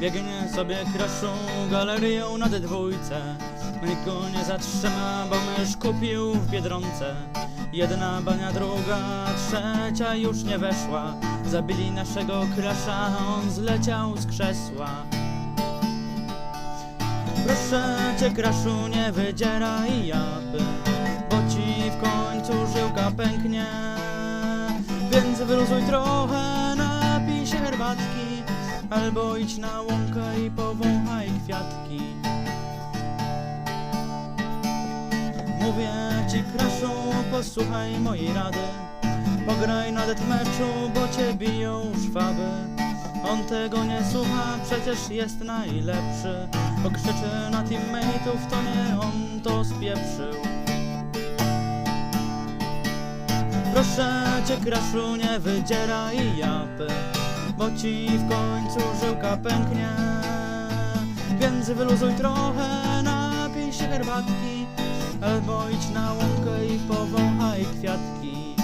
Biegnie sobie kraszą galerią na dwójce. Nikt go nie zatrzyma, bo mysz kupił w Biedronce. Jedna bania, druga, trzecia już nie weszła. Zabili naszego krasza, on zleciał z krzesła. Proszę cię kraszu nie wydzieraj japy Bo ci w końcu żyłka pęknie. Więc wyluzuj trochę, napij herbatki Albo idź na łąkę i powąchaj kwiatki. Mówię ci kraszu, posłuchaj mojej rady. Pograj na meczu, bo cię biją szwaby. On tego nie słucha, przecież jest najlepszy. Pokrzyczy na teammateów, to nie on to spieprzył. Proszę cię kraszu, nie wydzieraj japy Bo ci w końcu żyłka pęknie. Więc wyluzuj trochę, napij się herbatki Albo idź na łąkę i powąchaj kwiatki.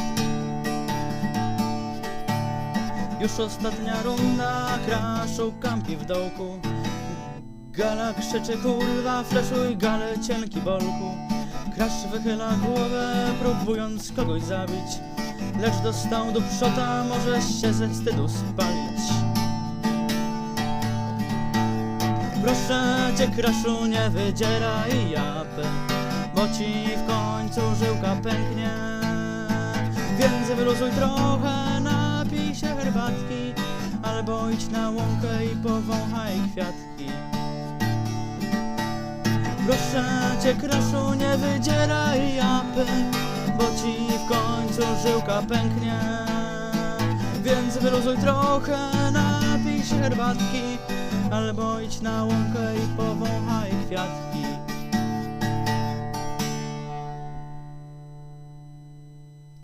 Już ostatnia runda, kraszu kampi w dołku. Gala krzyczy kurwa, fleszuj gale cienki bolku. Krasz wychyla głowę, próbując kogoś zabić Lecz dostał do przota, może się ze wstydu spalić. Proszę cię kraszu, nie wydzieraj japy Bo ci w końcu żyłka pęknie. Więc wyluzuj trochę, napij się herbatki Albo idź na łąkę i powąchaj kwiatki. Proszę cię kraszu, nie wydzieraj japy Bo ci w końcu żyłka pęknie. Więc wyluzuj trochę, napij herbatki Albo idź na łąkę i powąchaj kwiatki